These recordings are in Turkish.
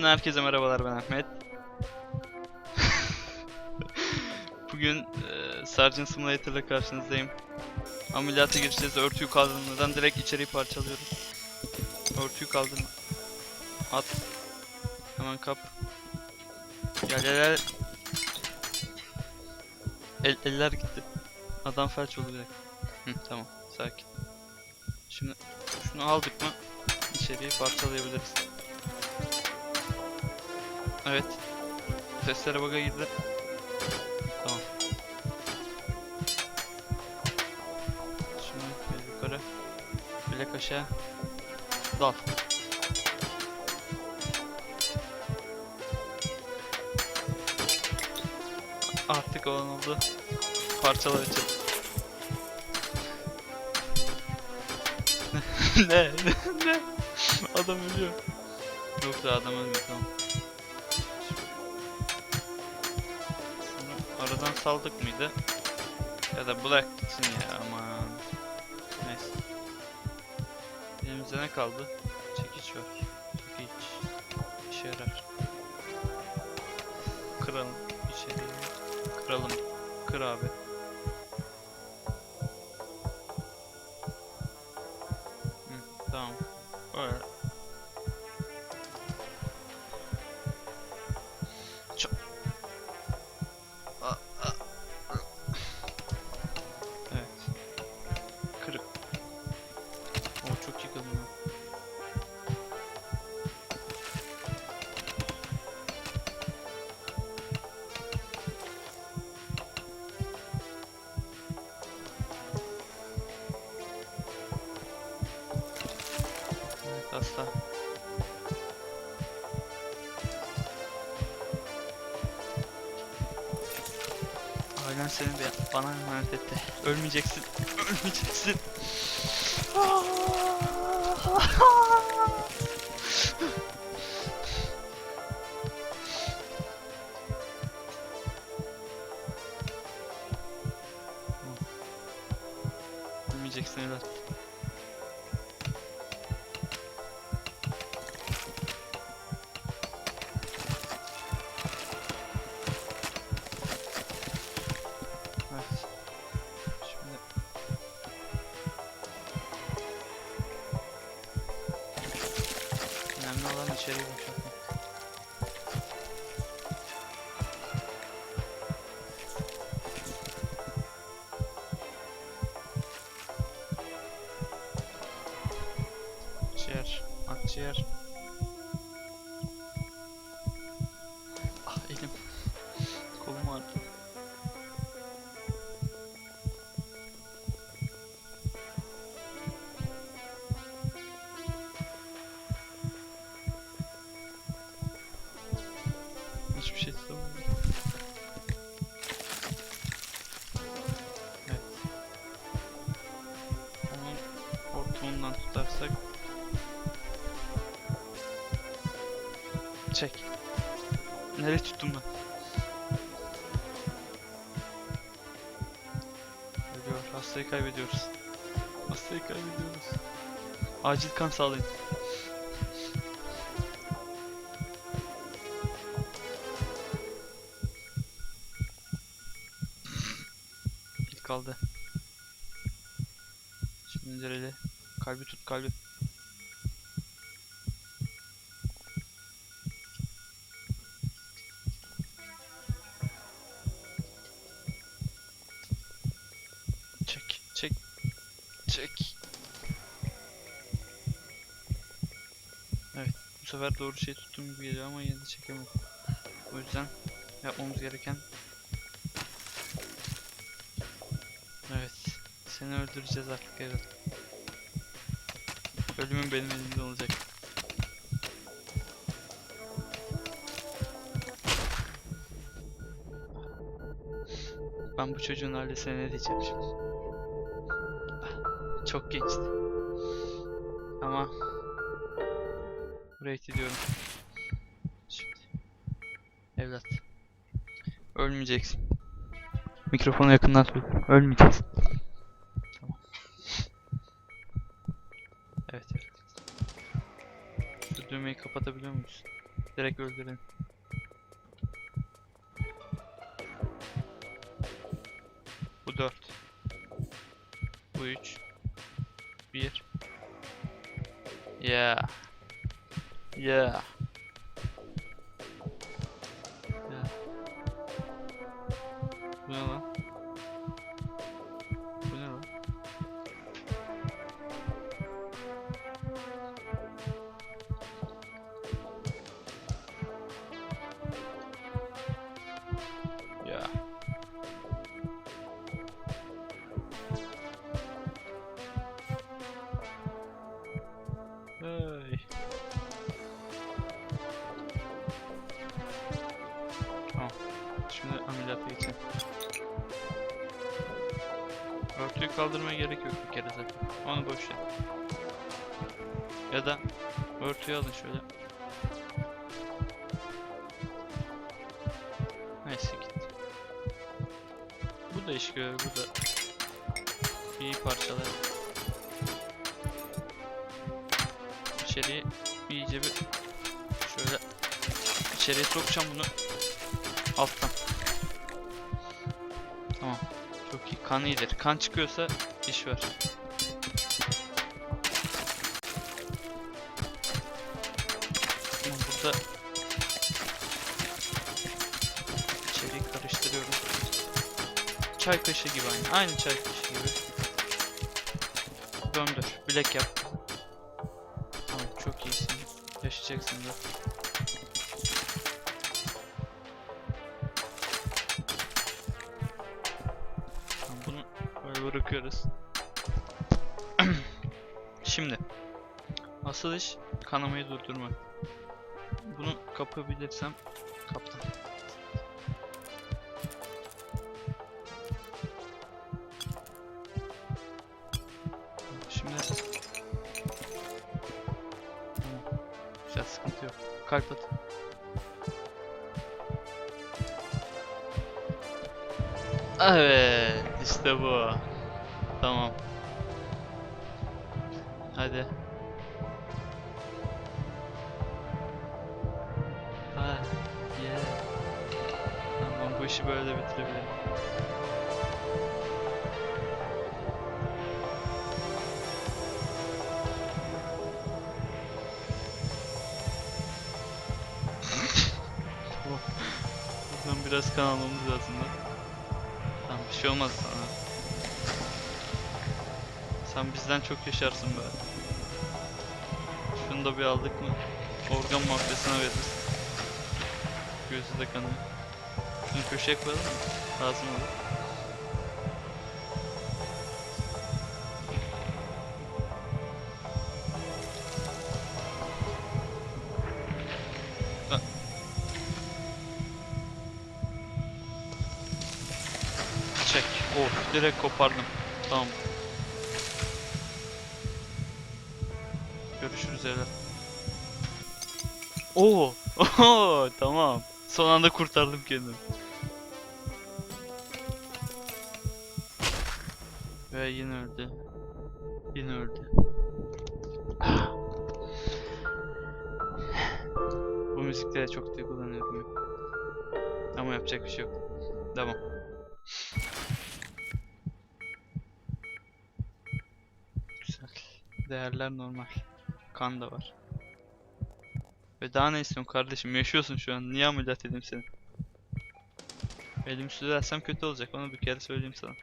Minecraft'ın herkese merhabalar ben Ahmet. Bugün e, Sergeant Simulator ile karşınızdayım. Ameliyata gireceğiz. Örtüyü kaldırmadan direkt içeriği parçalıyorum. Örtüyü kaldırma. At. Hemen kap. Gel gel gel. El, eller gitti. Adam felç olacak. Hı, tamam sakin. Şimdi şunu aldık mı içeriği parçalayabiliriz. Evet. Testere bug'a girdi. Tamam. Şimdi bir yukarı. Bilek aşağı. Dal. Artık olan oldu. Parçalar için. Ne? ne? Adam ölüyor. Yok da adam ölmüyor tamam. Şunu aradan saldık mıydı? Ya da bırak gitsin ya aman. Neyse. Elimizde ne kaldı? Çekiç var. Çekiç. İşe yarar. Kıralım içeriği. Kıralım. Kır abi. Bana emanet etti. Ölmeyeceksin. Ölmeyeceksin. Ölmeyeceksin önemli olan hortumundan tutarsak Çek. Nereye tuttum ben? Ölüyor. Hastayı kaybediyoruz. Hastayı kaybediyoruz. Acil kan sağlayın. Kaldı. Şimdi indireli. Kalbi tut kalbi. Çek, çek, çek. Evet, bu sefer doğru şey tuttum gibi geliyor ama yine de çekemedim. O yüzden yapmamız gereken... Evet, seni öldüreceğiz artık evet. Ölümün benim elimde olacak. Ben bu çocuğun ailesine ne diyeceğim şimdi? Ah, Çok gençti. Ama rate ediyorum. Şimdi. Evlat. Ölmeyeceksin. Mikrofonu yakından tut. Ölmeyeceksin. Kapatabiliyor muyuz? Direkt öldürelim. Bu 4. Bu 3. 1. Yeah. Yeah. Yeah. Ameliyata geçelim. Örtüyü kaldırmaya gerek yok bir kere zaten. Onu boş ver. Ya da örtüyü alın şöyle. Neyse gitti. Bu da iş görür, bu da iyi parçalar. İçeriye iyice bir şöyle içeriye sokacağım bunu alttan. Kan iyidir. Kan çıkıyorsa iş var. Burada içeriği karıştırıyorum. Çay kaşığı gibi aynı. Aynı çay kaşığı gibi. Döndür. Bilek yap. Tamam çok iyisin. Yaşayacaksın da. Bırakıyoruz. Şimdi asıl iş kanamayı durdurmak. Bunu kapabilirsem kaptım. Şimdi. Güzel sıkıntı yok. Kalp at. Evet, işte bu. İşi böyle de bitirebilirim. Biraz kan almamız lazım da. Tamam bir şey olmaz sana. Sen bizden çok yaşarsın be. Şunu da bir aldık mı? Organ mafyasına veririz. Gözü de kanıyor. Şunu köşeye koyalım mı? Lazım olur. Ha. Çek. Of direkt kopardım. Tamam. Görüşürüz evlat. Oo tamam. Son anda kurtardım kendimi. Ve yine öldü. Yine öldü. Bu müziklere çok duygulanıyorum. Ama yapacak bir şey yok. Devam. Güzel. Değerler normal. Kan da var. Ve daha ne istiyorsun kardeşim? Yaşıyorsun şu an. Niye ameliyat edeyim seni? Elimi sürersem kötü olacak. Onu bir kere söyleyeyim sana.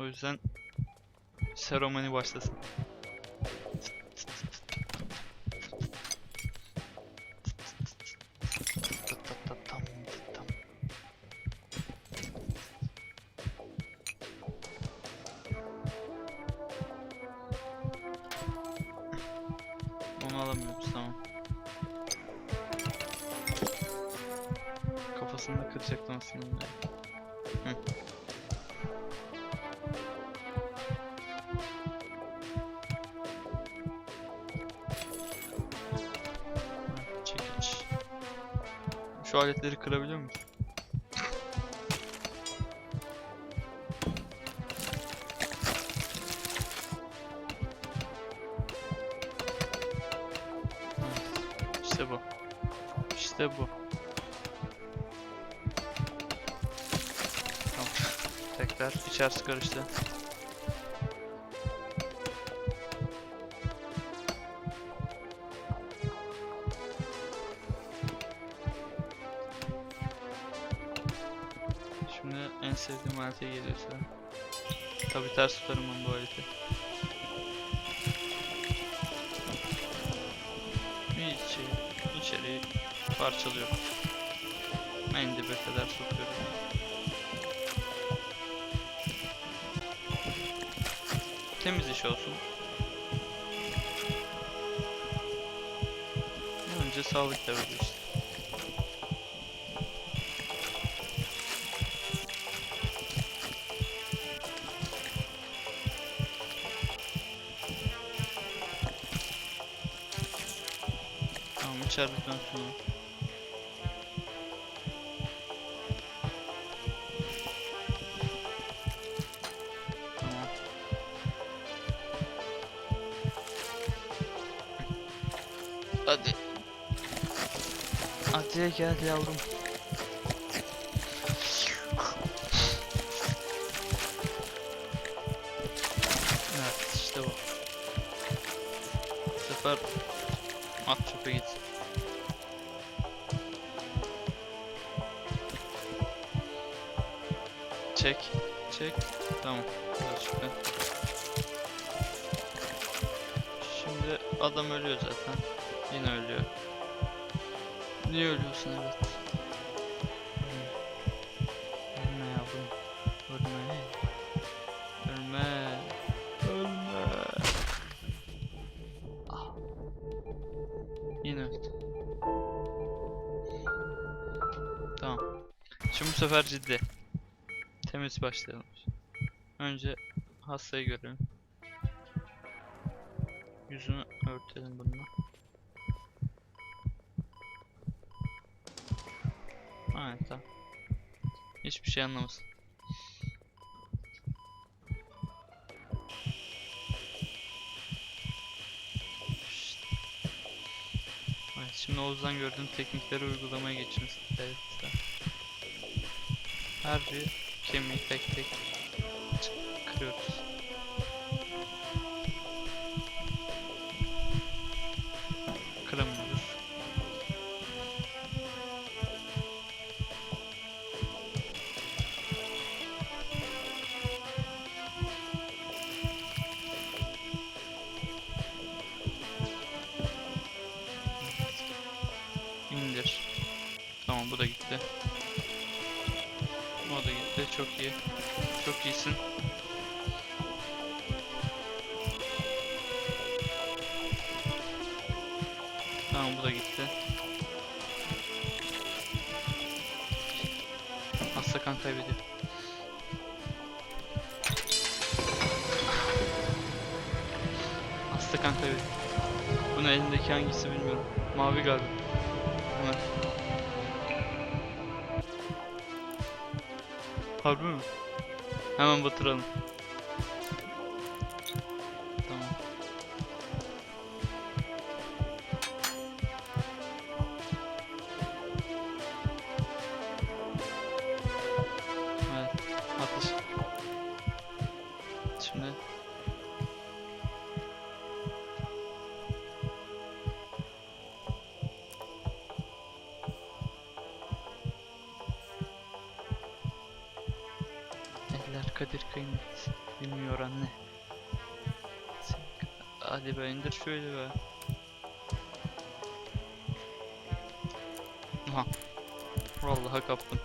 O yüzden seremoni başlasın. Aletleri kırabiliyor muyuz? İşte bu. İşte bu. Tamam. Tekrar içerisi karıştı. Harita geliyor sıra. Tabi ters tutarım ben bu haritayı. İçi, içeriği parçalıyorum. En kadar sokuyorum. Temiz iş olsun. Önce sağlık tabii işte. İçeride dönsün o. Tamam. Hadi. Hadi gel yavrum. Çıktı. Şimdi adam ölüyor zaten. Yine ölüyor. Niye ölüyorsun evet? Ölme yavrum. Ölme. Ölme. Ölme. Ah. Yine. Tamam. Şimdi bu sefer ciddi. Temiz başlayalım. Önce hastayı görelim. Yüzünü örtelim bununla. Aynen tamam. Hiçbir şey anlamasın. Evet, şimdi Oğuz'dan gördüğüm teknikleri uygulamaya. Evet, tamam. Her bir kemiği tek tek yapıyoruz. Hasta kan kaybediyor. Hasta kan kaybediyor. Bunun elindeki hangisi bilmiyorum. Mavi galiba. Hemen. Harbi mi? Hemen batıralım. Bilmiyor anne. Hadi be indir şöyle be. Aha. Vallahi kaptım.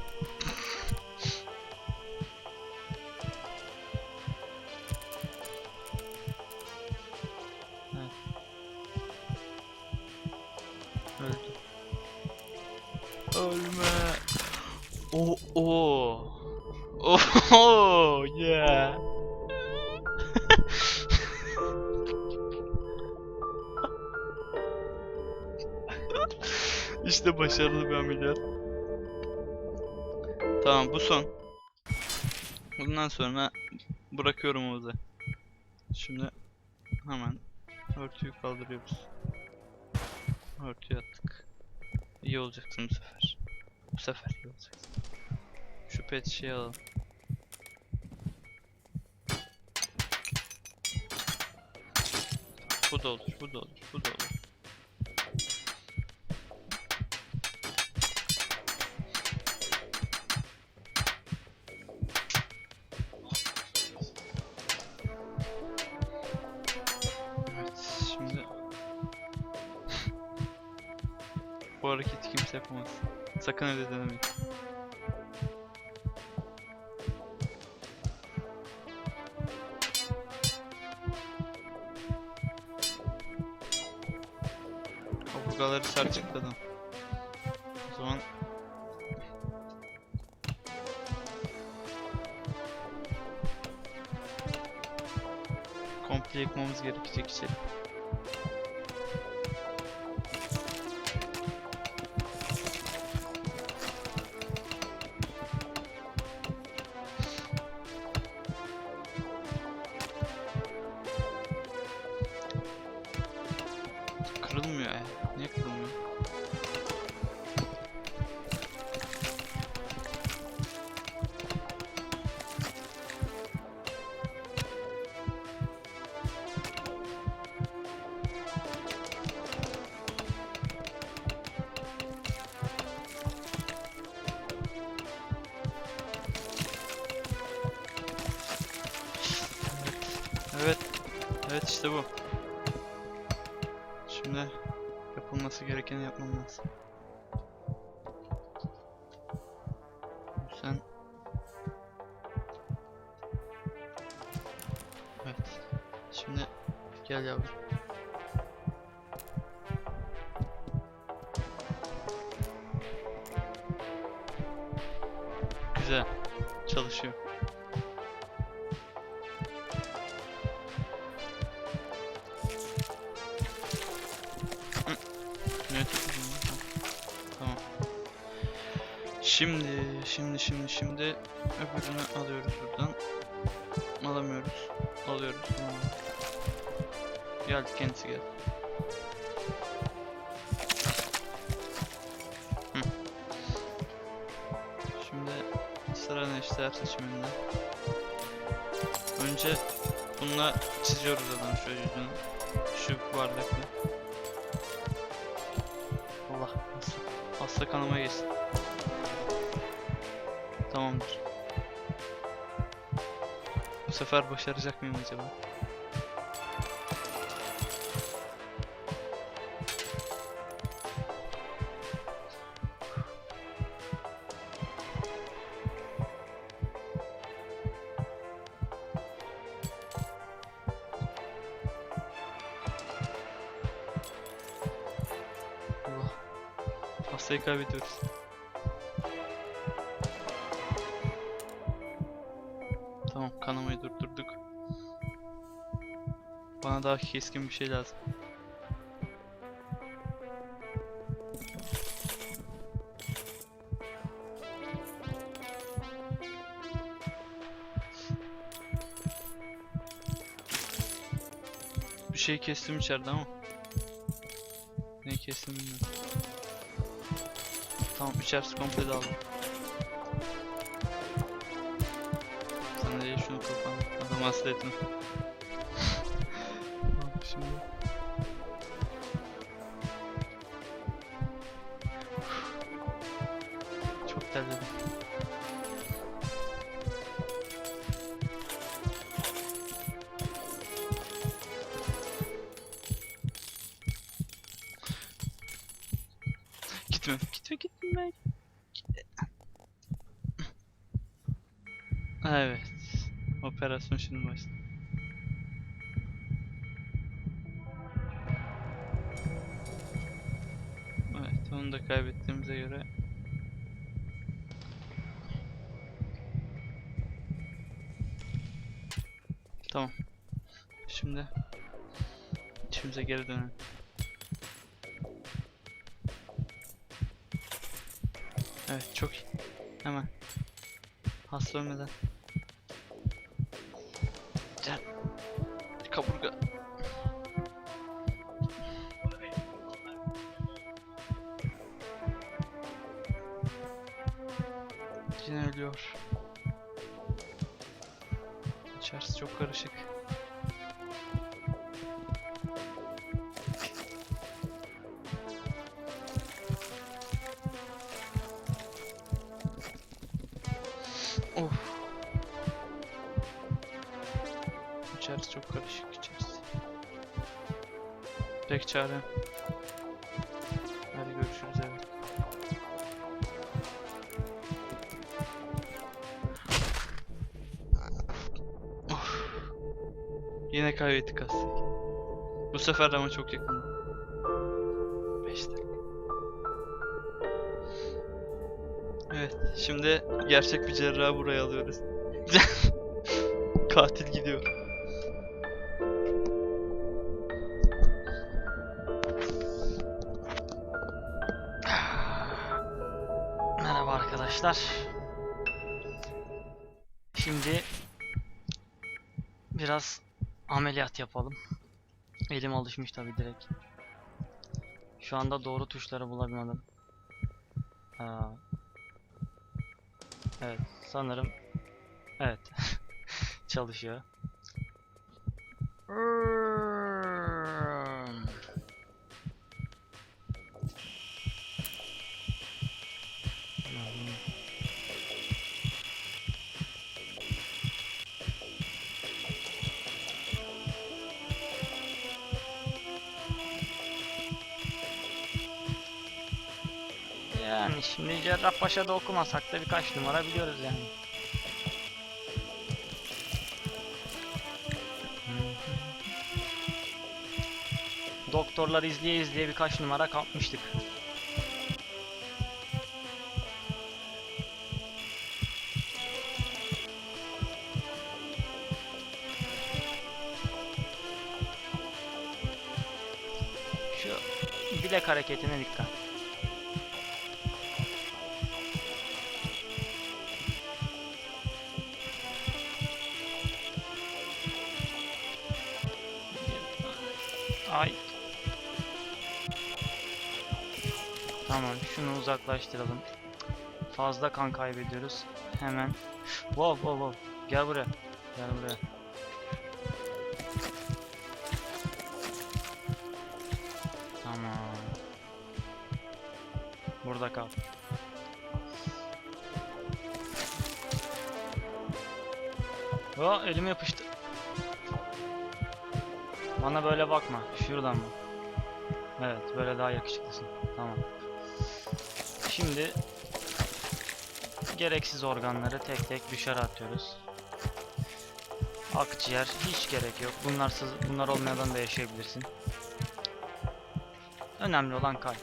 Başarılı bir ameliyat. Tamam bu son. Bundan sonra bırakıyorum Oğuz'a. Şimdi hemen örtüyü kaldırıyoruz. Örtüyü attık. İyi olacaksın bu sefer. Bu sefer iyi olacaksın. Şu pet şeyi alalım. Bu da olur, bu da olur, bu da olur. Kimse yapamaz. Sakın öyle denemeyin. Kaburgaları adam. O zaman komple yıkmamız gerekecek içeri. Evet işte bu. Şimdi yapılması gerekeni yapmam lazım. Şimdi sıra neşter seçiminde. Önce bununla çiziyoruz adam şöyle yüzünü. Şu bardakla. Allah hasta, hasta kanama geçsin. Tamamdır. Bu sefer başaracak mıyım acaba? Kaybediyoruz. Tamam kanamayı durdurduk. Bana daha keskin bir şey lazım. Bir şey kestim içeride ama. Ne kestim bilmiyorum. Tamam içerisi komple dağıldı. Sen de ye şunu kafana. Adam hasta Gitme, gitme, gitme. Evet. Operasyon şimdi başladı. Evet, onu da kaybettiğimize göre Tamam. Şimdi işimize geri dönelim. Evet çok iyi. Hemen. Hasta ölmeden. Can. Kaburga. Yine ölüyor. İçerisi çok karışık. Çare. Hadi görüşürüz evet. Of. Yine kaybettik aslında. Bu sefer ama çok yakın. 5 dakika. Evet, şimdi gerçek bir cerrahı buraya alıyoruz. Katil gidiyor. Arkadaşlar. Şimdi biraz ameliyat yapalım. Elim alışmış tabi direkt. Şu anda doğru tuşları bulamadım. Aa. Evet sanırım evet çalışıyor. Yani şimdi Cerrahpaşa'da okumasak da birkaç numara biliyoruz yani. Doktorlar izleye izleye birkaç numara kapmıştık. Şu bilek hareketine dikkat. Ay. Tamam şunu uzaklaştıralım. Fazla kan kaybediyoruz. Hemen. Wow wow wow. Gel buraya. Gel buraya. Tamam. Burada kal. Aa elim yapıştı. Bana böyle bakma. Şuradan bak. Evet, böyle daha yakışıklısın. Tamam. Şimdi gereksiz organları tek tek dışarı atıyoruz. Akciğer hiç gerek yok. Bunlarsız, bunlar olmadan da yaşayabilirsin. Önemli olan kalp.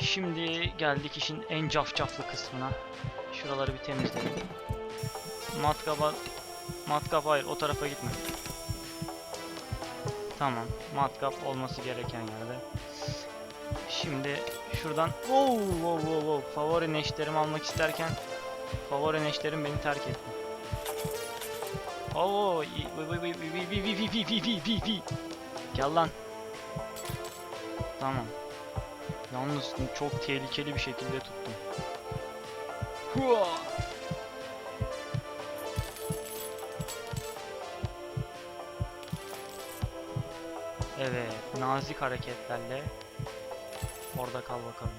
Şimdi geldik işin en cafcaflı kısmına. Şuraları bir temizleyelim. Matkaba... Matkap hayır o tarafa gitme. Tamam. Matkap olması gereken yerde. Şimdi şuradan wow wow wow wow favori neşterimi almak isterken favori neşterim beni terk etti. Oo Gel lan. Tamam. Yalnız çok tehlikeli bir şekilde tuttum. Evet, nazik hareketlerle orada kal bakalım.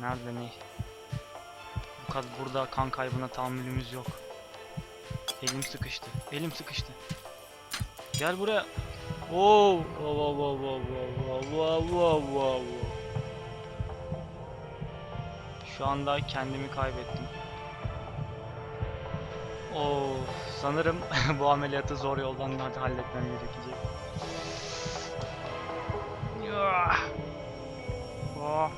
Nerede ne? Bu kadar burada kan kaybına tahammülümüz yok. Elim sıkıştı. Elim sıkıştı. Gel buraya. Wow, wow, wow, wow, wow, wow, wow, wow, wow. Şu anda kendimi kaybettim. Of, sanırım bu ameliyatı zor yoldan da halletmem gerekecek. Oh!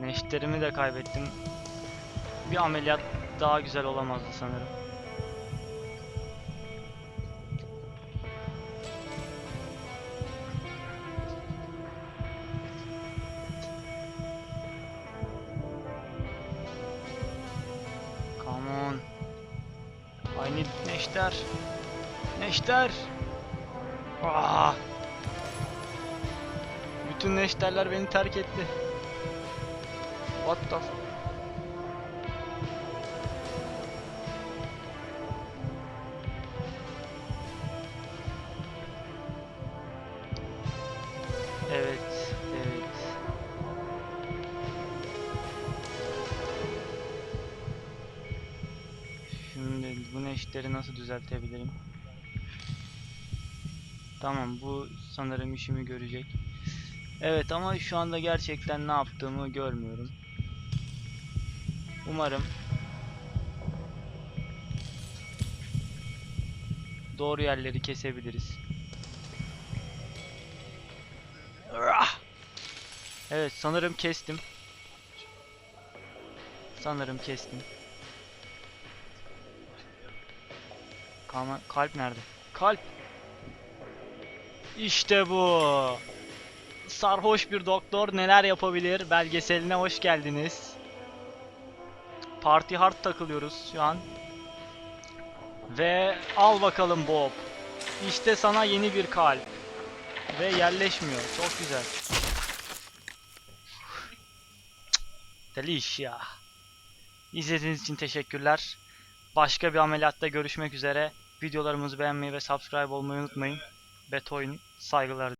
Neşterimi de kaybettim. Bir ameliyat daha güzel olamazdı sanırım. Neşter. Neşter. Ah! Bütün neşterler beni terk etti. What the f- düzeltebilirim? Tamam bu sanırım işimi görecek. Evet ama şu anda gerçekten ne yaptığımı görmüyorum. Umarım doğru yerleri kesebiliriz. Evet sanırım kestim. Sanırım kestim. Kalma, kalp nerede? Kalp. İşte bu. Sarhoş bir doktor neler yapabilir belgeseline hoş geldiniz. Party hard takılıyoruz şu an. Ve al bakalım Bob. İşte sana yeni bir kalp. Ve yerleşmiyor. Çok güzel. Deli iş ya. İzlediğiniz için teşekkürler. Başka bir ameliyatta görüşmek üzere. Videolarımızı beğenmeyi ve subscribe olmayı unutmayın. Betoyun saygılar.